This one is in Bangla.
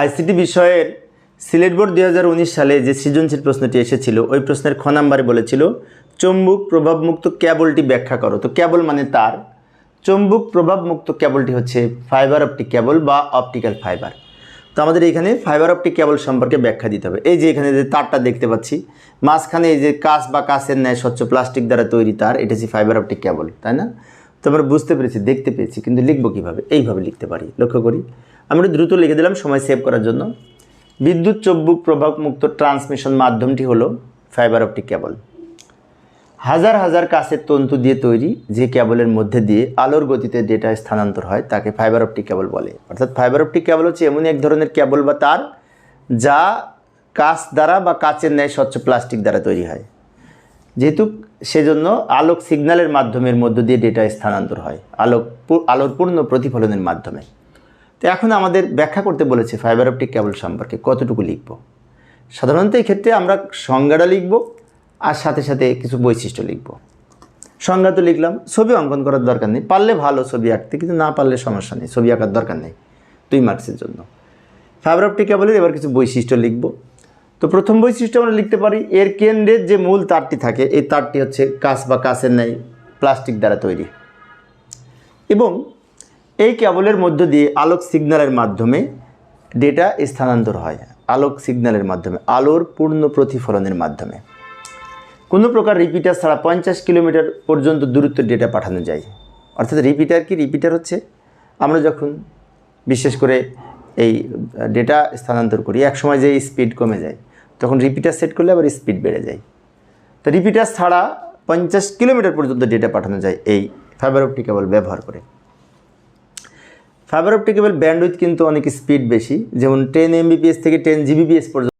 আইসিটি বিষয়ের সিলেট বোর্ড দুই হাজার উনিশ সালে যে সৃজনশীল প্রশ্নটি এসেছিল, ওই প্রশ্নের খ নাম্বারে বলেছিল, চুম্বক প্রভাবমুক্ত ক্যাবলটি ব্যাখ্যা করো। তো ক্যাবল মানে তার। চুম্বক প্রভাবমুক্ত ক্যাবলটি হচ্ছে ফাইবার অপটিক ক্যাবল বা অপটিক্যাল ফাইবার তো আমাদের এখানে ফাইবার অপটিক ক্যাবল সম্পর্কে ব্যাখ্যা দিতে হবে। এই যে এখানে যে তারটা দেখতে পাচ্ছি, মাঝখানে এই যে কাঁচ বা কাঁচের ন্যায় স্বচ্ছ প্লাস্টিক দ্বারা তৈরি তার, এটা হচ্ছে ফাইবার অপটিক ক্যাবল তাই না? তো আমরা বুঝতে পেরেছি, দেখতে পেয়েছি, কিন্তু লিখব কীভাবে? এইভাবে লিখতে পারি, লক্ষ্য করি। আমরা দ্রুত লিখে দিলাম, সময় সেভ করার জন্য। বিদ্যুৎ চব্বুক প্রভাবমুক্ত ট্রান্সমিশন মাধ্যমটি হলো ফাইবার অপটিক কেবল হাজার হাজার কাছের তন্তু দিয়ে তৈরি যে কেবলের মধ্যে দিয়ে আলোর গতিতে ডেটা স্থানান্তর হয়, তাকে ফাইবার অপটিক কেবল বলে। অর্থাৎ ফাইবার অপটিক কেবল হচ্ছে এমন এক ধরনের কেবল বা তার, যা কাঁচ দ্বারা বা কাচের ন্যায় স্বচ্ছ প্লাস্টিক দ্বারা তৈরি হয়। যেহেতু সেজন্য আলোক সিগন্যালের মাধ্যমের মধ্য দিয়ে ডেটা স্থানান্তর হয়, আলোক আলোর পূর্ণ প্রতিফলনের মাধ্যমে। তো এখন আমাদের ব্যাখ্যা করতে বলেছে ফাইবার অপটিক কেবল সম্পর্কে কতটুকু লিখব। সাধারণত এই ক্ষেত্রে আমরা সংজ্ঞাটা লিখব আর সাথে সাথে কিছু বৈশিষ্ট্য লিখব। সংজ্ঞা তো লিখলাম, ছবি অঙ্কন করার দরকার নেই। পারলে ভালো ছবি আঁকতে, কিন্তু না পারলে সমস্যা নেই, ছবি আঁকার দরকার নেই দুই মার্কসের জন্য। ফাইবার অপটিক কেবলের এবার কিছু বৈশিষ্ট্য লিখব। তো প্রথম বৈশিষ্ট্য আমরা লিখতে পারি, এর কেন্দ্রের যে মূল তারটি থাকে, এই তারটি হচ্ছে কাঁচ বা কাঁচের ন্যায় প্লাস্টিক দ্বারা তৈরি। এবং এই কেবলের মধ্য দিয়ে আলোক সিগন্যালের মাধ্যমে ডেটা স্থানান্তর হয়। আলোক সিগন্যালের মাধ্যমে, আলোর পূর্ণ প্রতিফলনের মাধ্যমে। কোনো প্রকার রিপিটার ছাড়া পঞ্চাশ কিলোমিটার পর্যন্ত দূরত্ব ডেটা পাঠানো যায়। অর্থাৎ রিপিটার কি? রিপিটার হচ্ছে আমরা যখন বিশেষ করে এই ডেটা স্থানান্তর করি এক সময় যে স্পিড কমে যায়, তখন রিপিটার সেট করলে আবার স্পিড বেড়ে যায়। তো রিপিটার ছাড়া পঞ্চাশ কিলোমিটার পর্যন্ত ডেটা পাঠানো যায় এই ফাইবার অপটিক কেবল ব্যবহার করে। ফাইবার অপটিক কেবল ব্যান্ডউইথ কিন্তু অনেক স্পিড বেশি। যেমন টেন এমবিপিএস থেকে টেন জিবিপিএস পর্যন্ত।